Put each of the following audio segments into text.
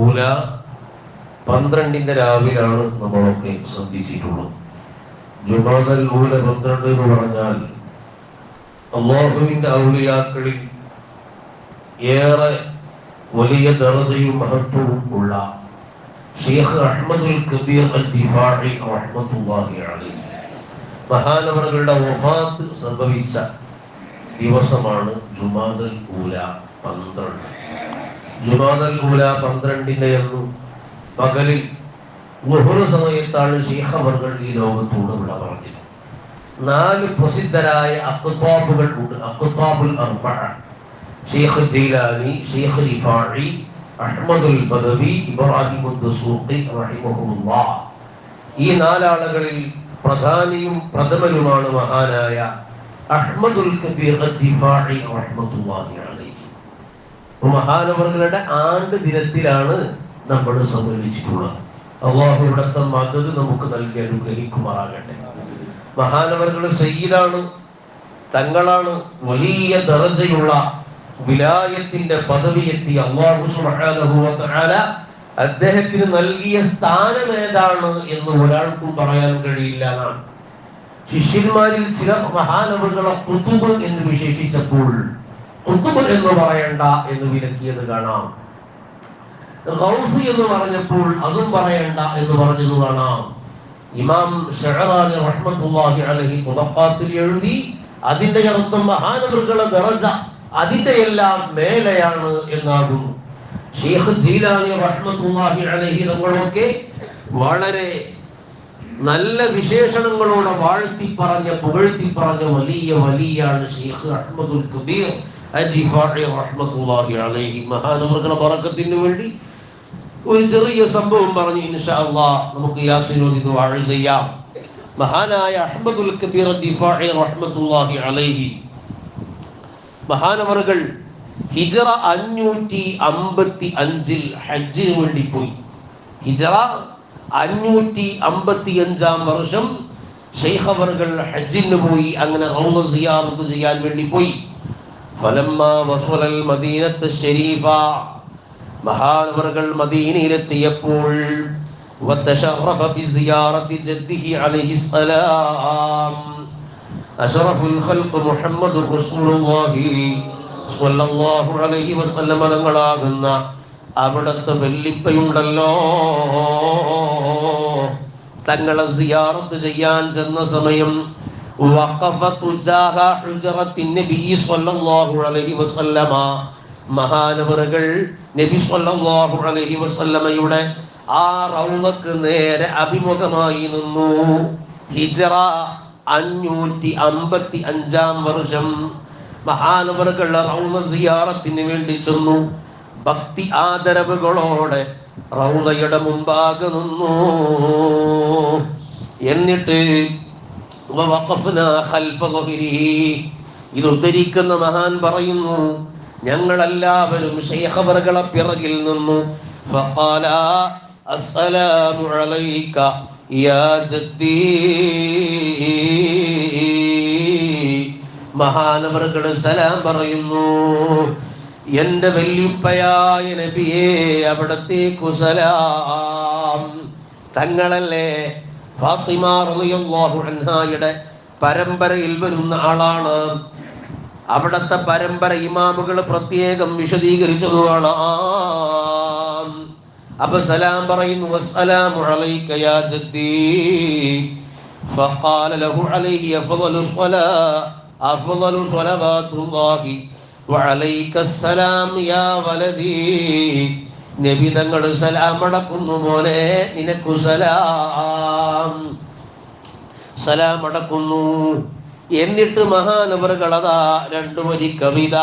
ഊല പന്ത്രണ്ടിന്റെ രാവിലാണ് നമ്മളൊക്കെ ശ്രദ്ധിച്ചിട്ടുള്ളത്. ജുമാതൽ കൂല പന്ത്രണ്ട് എന്ന് പറഞ്ഞാൽ അള്ളാഹുവിന്റെ ഔലിയാക്കളിൽ ഏറെ വലിയ ദർജയും മഹത്വവും ഉള്ള ഷെയ്ഖ് അഹമ്മദുൽ കബീർ അൽ ദിഫാഇ റഹ്മത്തുള്ളാഹി മഹാനവറുകളുടെ വഫാത്ത് സംഭവിച്ച ദിവസമാണ് ജുമാദൽ കൂല പന്ത്രണ്ട്. ജുമാദൽ പന്ത്രണ്ടിന്റെ അന്നു പകലിൽ ലുഹുറ് സമയത്താണ് ഷെയ്ഖ് അവർകൾ ഈ ലോകത്തോട് വിട പറഞ്ഞത്. നാല് പ്രസിദ്ധരായ അക്കുത്താബുകൾ ഉണ്ട്. അക്കുത്താബുൽ അർബഅ ജൈലാനി ഷെയ്ഖ് റിഫാഇ അഹ്മദുൽ ബദവി ഇബ്രാഹിം ഈ നാലാളുകളിൽ പ്രധാനിയും പ്രഥമനുമാണ് മഹാനായ അഹ്മദുൽ കബീർ ദിഫാഇ മഹാനവറുകളുടെ ആണ്ട് ദിനത്തിലാണ് നമ്മൾ സമ്മേളിച്ചിട്ടുള്ളത് അള്ളാഹു മതത് നമുക്ക് നൽകി അനുഗ്രഹിക്കുമാറാകട്ടെ. മഹാനവറുകൾ സയ്യിദാണ് തങ്ങളാണ് വലിയ ദർജയുള്ള വിലായത്തിന്റെ പദവി എത്തി അള്ളാഹു അദ്ദേഹത്തിന് നൽകിയ സ്ഥാനം ഏതാണ് എന്ന് ഒരാൾക്കും പറയാൻ കഴിയില്ല എന്നാണ്. ശിഷ്യന്മാരിൽ ചില മഹാനവറുകളെ കുത്തുബ് എന്ന് വിശേഷിച്ചപ്പോൾ കുത്തുബ് എന്ന് പറയണ്ട എന്ന് വിലക്കിയത് കാണാം. ഗൗസ് എന്ന് പറഞ്ഞപ്പോൾ അതും പറയണ്ട എന്ന് പറഞ്ഞത് കാണാം. ഇമാം ഷെഹറാനി റഹ്മത്തുള്ളാഹി അലഹി തുബഖാത്തിൽ എഴുതി അതിന്റെ അർത്ഥം മഹാനവൃകളെ ദറജ അതിന്റെ എല്ലാം മേലെയാണ് എന്നാകുന്നു. ഷെയ്ഖ് ജീലാനി റഹ്മത്തുള്ളാഹി അലഹി തങ്ങളൊക്കെ വളരെ നല്ല വിശേഷണങ്ങളോടെ വാഴ്ത്തി പറഞ്ഞ പുകഴ്ത്തി പറഞ്ഞ വലിയ വലിയാണ് ഷെയ്ഖ് അഹമ്മദുൽ കബീർ. റഹ്മത്തുള്ളാഹി അലൈഹി മഹാനവറുകളെ ബറക്കത്തിന് വേണ്ടി ഒരു ചെറിയ സംഭവം പറഞ്ഞു ഇൻഷാ അല്ലാഹ് നമുക്ക് യാസിനോദി ദുആ ചെയ്യാം. മഹാനായ അഹ്മദുൽ കബീർ ദിഫാഇ റഹ്മത്തുള്ളാഹി അലൈഹി. മഹാനവറുകൾ ഹിജറ അഞ്ഞൂറ്റി അമ്പത്തി അഞ്ചിൽ ഹജ്ജിന് വേണ്ടി പോയി. ഹിജറ അഞ്ഞൂറ്റി അമ്പത്തി അഞ്ചാം വർഷം ഷെയ്ഖ് അവറുകൾ ഹജ്ജിന് പോയി അങ്ങനെ റൗള സിയാറത്ത് ചെയ്യാൻ വേണ്ടി പോയി. മഹാനവറുകൾ മദീനയിലെത്തിയപ്പോൾ അഷറഫുൽ ഖൽഖ് മുഹമ്മദ് റസൂലുള്ളാഹി സ്വല്ലല്ലാഹു അലൈഹി വസല്ലം തങ്ങളാകുന്ന അവിടുത്തെ വെല്ലിപ്പയുണ്ടല്ലോ തങ്ങളെ സിയാറത്ത് ചെയ്യാൻ ചെന്ന സമയം മഹാനവറുകൾ നബി സല്ലല്ലാഹു അലൈഹി വസല്ലമയുടെ ആ റൗളക്ക് നേരെ അഭിമുഖമായി നിന്നു. ഹിജറ അഞ്ഞൂറ്റി അമ്പത്തി അഞ്ചാം വർഷം. മഹാനവറുകൾ റൗള സിയാറത്തിന് വേണ്ടി ചെന്നു. ഭക്തി ആദരവുകളോടെ റൗളയുടെ മുമ്പാകെ നിന്നു. എന്നിട്ട് ഇത് ഉദ്ധരിക്കുന്ന മഹാൻ പറയുന്നു ഞങ്ങളെല്ലാവരും ശൈഖബറുകളെ പിറകിൽ നിന്നു. മഹാനവറുകൾ സലാം പറയുന്നു എന്റെ വല്യുപ്പയായ നബിയെ അവിടത്തേക്കു സലാം. തങ്ങളല്ലേ ഫാത്തിമ റളിയല്ലാഹു അൻഹായുടെ പരമ്പരയിൽ വരുന്ന ആളാണ് അവിടത്തെ പരമ്പര ഇമാമുകൾ പ്രത്യേകം വിശദീകരിച്ചത് കാണാം അപ്പൊ സലാം പറയുന്നു വസ്സലാമു അലൈക യാ ജദ്ദീ فقال له عليه أفضل الصلاة أفضل صلوات الله وعليك السلام يا ولدي നബി തങ്ങൾ സലാം അടക്കുന്നു മോനെ നിനക്കു സലാം സലാം അടക്കുന്നു എന്നിട്ട് മഹാനവറുകൾ അതാ രണ്ടു വരി കവിത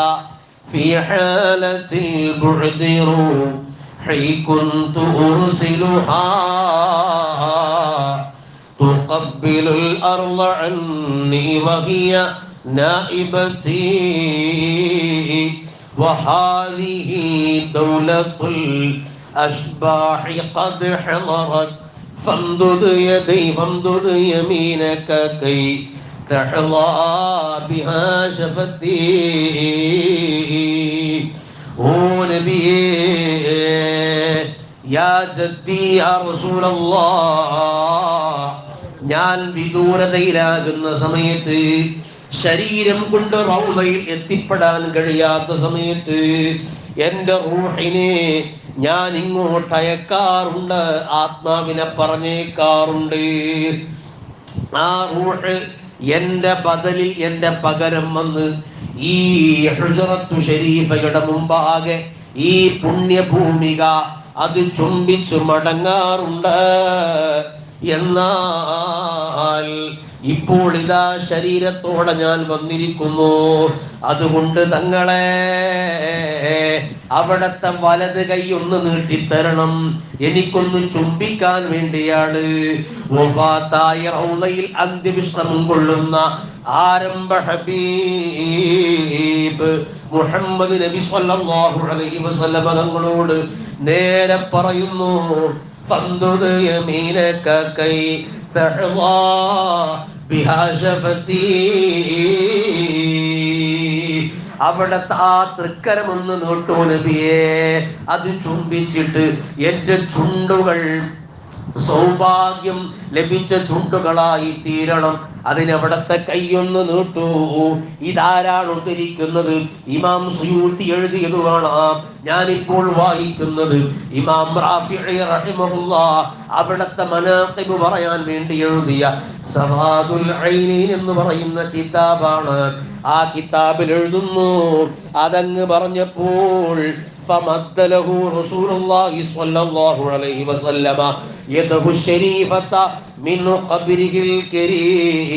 في حالة البعد روحي كنت أرسلها تقبل الأرض عني وهي نائبتي وهذه دولة الأشباح قد حضرت فامدد يدي فامدد يمينك كي تحظى بها شفتي ഓ നബിയേ യാ ജദ്ദി യാ റസൂലല്ലാഹ് ഞാൻ വിദൂരതയിലാകുന്ന സമയത്ത് ശരീരം കൊണ്ട് റൗളയിൽ എത്തിപ്പെടാൻ കഴിയാത്ത സമയത്ത് എന്റെ റൂഹിനെ ഞാൻ ഇങ്ങോട്ട് അയക്കാറുണ്ട് ആത്മാവിനെ പറഞ്ഞേക്കാറുണ്ട്. ആ റൂഹ് എന്റെ ബദലിൽ എന്റെ പകരം വന്ന് ഈ ഹുജറത്തു ഷരീഫയുടെ മുമ്പാകെ ഈ പുണ്യഭൂമിക അത് ചുംബിച്ചു മടങ്ങാറുണ്ട്. എന്നാൽ ഇപ്പോൾ ഇതാ ശരീരത്തോടെ ഞാൻ വന്നിരിക്കുന്നു. അതുകൊണ്ട് തങ്ങളെ അവിടത്തെ വലത് കൈ ഒന്ന് നീട്ടിത്തരണം. എനിക്കൊന്ന് ചുംബിക്കാൻ വേണ്ടിയാണ്. അന്ത്യവിശ്രമം കൊള്ളുന്ന ആരംഭ ഹബീബ് മുഹമ്മദ് നബി സല്ലല്ലാഹു അലൈഹി തങ്ങളോട് നേരെ പറയുന്നു فانظر يمينك كي تحظى بها شفتي അവിടത്തെ ആ തൃക്കരമൊന്ന് നോട്ടു നബിയെ അത് ചുംബിച്ചിട്ട് എന്റെ ചുണ്ടുകൾ സൗഭാഗ്യം ലഭിച്ച ചുണ്ടുകളായി തീരണം അതിനവിടത്തെ കൈയൊന്ന് നീട്ടൂ ഇതാരാണ് ഉദ്ധരിക്കുന്നത് ഇമാം സുയൂത്തി എഴുതിയത് കാണാം ഞാനിപ്പോൾ വായിക്കുന്നത് ഇമാം റാഫിഈ റഹിമഹുല്ലാ അവിടത്തെ മനാഖിബ് പറയാൻ വേണ്ടി എഴുതിയ സവാദുൽ ഐനീൻ എന്ന് പറയുന്ന കിതാബാണ് ആ കിതാബിൽ എഴുതുന്നു അതങ്ങ് പറഞ്ഞപ്പോൾ فمد له رسول الله صلى الله عليه وسلم يده الشريفة من قبره الكريم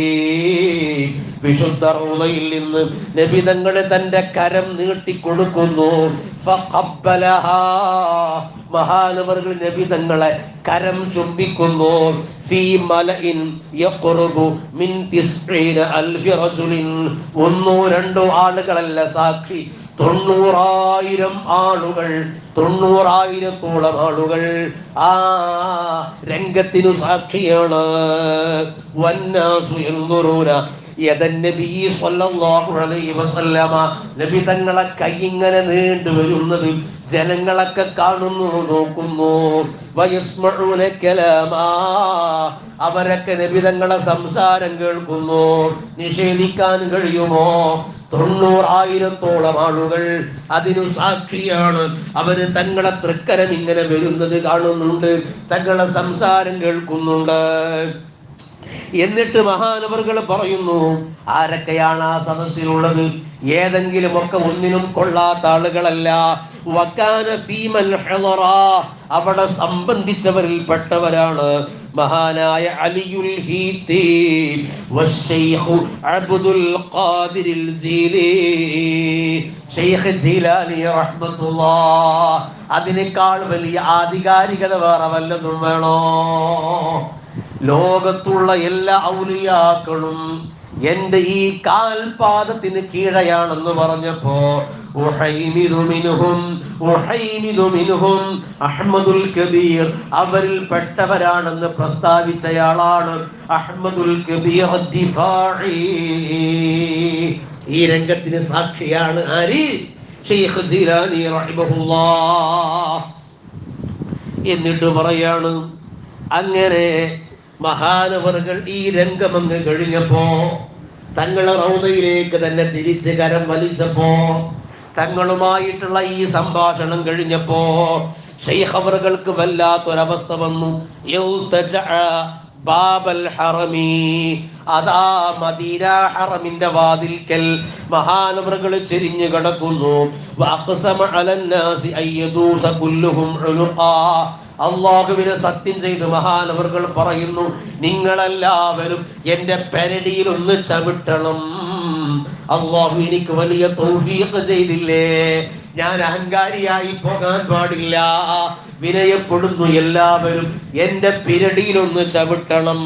വിശുദ്ധ റൗളയിൽ നിന്ന് നബി തന്റെ കരം നീട്ടിക്കൊടുക്കുന്നു. മഹാനവറുകൾ നബി തങ്ങളെ കരം ചുംബിക്കുന്നു. ഒന്നോ രണ്ടോ ആളുകളല്ല സാക്ഷി തൊണ്ണൂറായിരം ആളുകൾ തൊണ്ണൂറായിരത്തോളം ആളുകൾ ആ രംഗത്തിനു സാക്ഷിയാണ്. വന്നാസു യദൻ നബി തങ്ങളെ കൈ നീണ്ടു വരുന്നത് ജനങ്ങളൊക്കെ കാണുന്നു നോക്കുന്നു. അവരൊക്കെ നബി തങ്ങളെ സംസാരം കേൾക്കുന്നു. നിഷേധിക്കാൻ കഴിയുമോ? തൊണ്ണൂറായിരത്തോളം ആളുകൾ അതിനു സാക്ഷിയാണ്. അവർ തങ്ങളെ തൃക്കരം ഇങ്ങനെ വരുന്നത് കാണുന്നുണ്ട്. തങ്ങളെ സംസാരം കേൾക്കുന്നുണ്ട്. എന്നിട്ട് മഹാനവറുകൾ പറയുന്നു ആരൊക്കെയാണ് ആ സദസ്സിലുള്ളത്? ഏതെങ്കിലും ഒക്കെ ഒന്നിനും കൊള്ളാത്ത ആളുകളല്ല. വക്കാന അവിടെ സംബന്ധിച്ചവരിൽ പെട്ടവരാണ് മഹാനായ അലിയുൽ അബ്ദുൽ ഖാദിരിൽ അതിനേക്കാൾ വലിയ ആധികാരികത വേറെ വല്ലതും വേണോ? ലോകത്തുള്ള എല്ലാ ഔലിയാക്കളും എന്റെ ഈ കാൽപാദത്തിന് കീഴയാണെന്ന് പറഞ്ഞപ്പോ അഹ്മദുൽ കബീർ അവരിൽ പെട്ടവരാണെന്ന് പ്രസ്താവിച്ചയാളാണ് അഹമ്മദുൽ കബീർ ഈ രംഗത്തിന് സാക്ഷിയാണ് എന്നിട്ട് പറയാണ് അങ്ങനെ മഹാനവറുകൾ ഈ രംഗമങ്ങ് കഴിഞ്ഞപ്പോ തങ്ങളെ റൗദയിലേക്ക് തന്നെ തിരിച്ച് കരം വലിച്ചപ്പോ തങ്ങളുമായിട്ടുള്ള ഈ സംഭാഷണം കഴിഞ്ഞപ്പോ ഷെയ്ഹവറുകൾക്ക് വല്ലാത്തൊരവസ്ഥ വന്നു. ബാബൽ ഹറമി. അതാ മദീന ഹറമിന്റെ വാതിൽക്കൽ മഹാനവറുകൾ ചെരിഞ്ഞു കിടക്കുന്നു. അള്ളാഹുവിനെ സത്യം ചെയ്ത് മഹാനവറുകൾ പറയുന്നു നിങ്ങളെല്ലാവരും എന്റെ പെരടിയിൽ ഒന്ന് ചവിട്ടണം. അള്ളാഹു എനിക്ക് വലിയ തൗഫീഖ് ചെയ്തില്ലേ. ഞാൻ അഹങ്കാരിയായി പോകാൻ പാടില്ല. വിനയപ്പെടുന്നു എല്ലാവരും എന്റെ പിരടിയിൽ ഒന്ന് ചവിട്ടണം.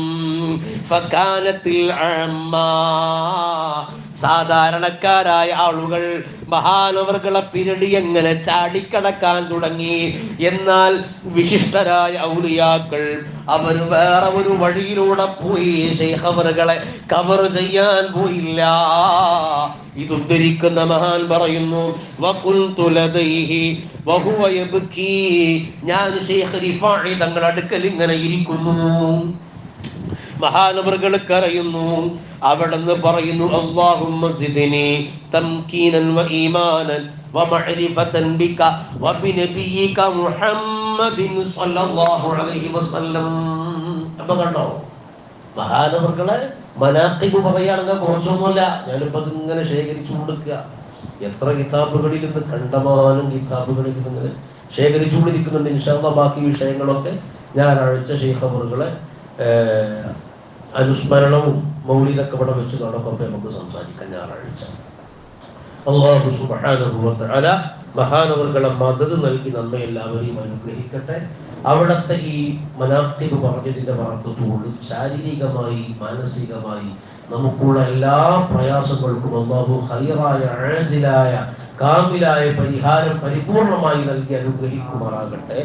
സാധാരണക്കാരായ ആളുകൾ മഹാനവറുകളെ പിരടി എങ്ങനെ ചാടിക്കടക്കാൻ തുടങ്ങി? എന്നാൽ വിശിഷ്ടരായ ഔലിയാക്കൾ അവർ വേറെ ഒരു വഴിയിലൂടെ പോയി. ശേഖവറുകളെ കവർ ചെയ്യാൻ പോയില്ല. ഇത് ഉദ്ധരിക്കുന്ന മഹാൻ പറയുന്നു ഞാൻ ശേഖരി തങ്ങളുടെ ഇങ്ങനെ ഇരിക്കുന്നു. മഹാനവറുകൾ കരയുന്നു. അവിടുന്ന് പറയുന്നു കണ്ടോ? മഹാനവർകളെ മനാഖിബ് പറയുകയാണെങ്കിൽ കുറച്ചൊന്നുമല്ല. ഞാനിപ്പോ ഇതിങ്ങനെ ശേഖരിച്ചു കൊടുക്കുക. എത്ര കിതാബുകളിൽ നിന്ന് കണ്ടമാനം കിതാബുകളിൽ നിന്ന് ഇങ്ങനെ ശേഖരിച്ചുകൊണ്ടിരിക്കുന്നുണ്ട് ബാക്കി വിഷയങ്ങളൊക്കെ ഞായറാഴ്ച ഷെയ്ഖബറുകളെ അനുസ്മരണവും മൗലിതൊക്കെ ഇവിടെ വെച്ച് നടക്കുമ്പോൾ നമുക്ക് സംസാരിക്കാം ഞായറാഴ്ച. അള്ളാഹു തആല മഹാനവറുകളെ മദത് നൽകി നമ്മെ എല്ലാവരെയും അനുഗ്രഹിക്കട്ടെ. അവിടത്തെ ഈ മനാക്തിബ് പറഞ്ഞതിന്റെ പുറത്തോട് ശാരീരികമായി മാനസികമായി നമുക്കുള്ള എല്ലാ പ്രയാസങ്ങൾക്കും അള്ളാഹു ഹൈറായ അഴജിലായ കാമിലായ പരിഹാരം പരിപൂർണമായി നൽകി അനുഗ്രഹിക്കുമാറാകട്ടെ.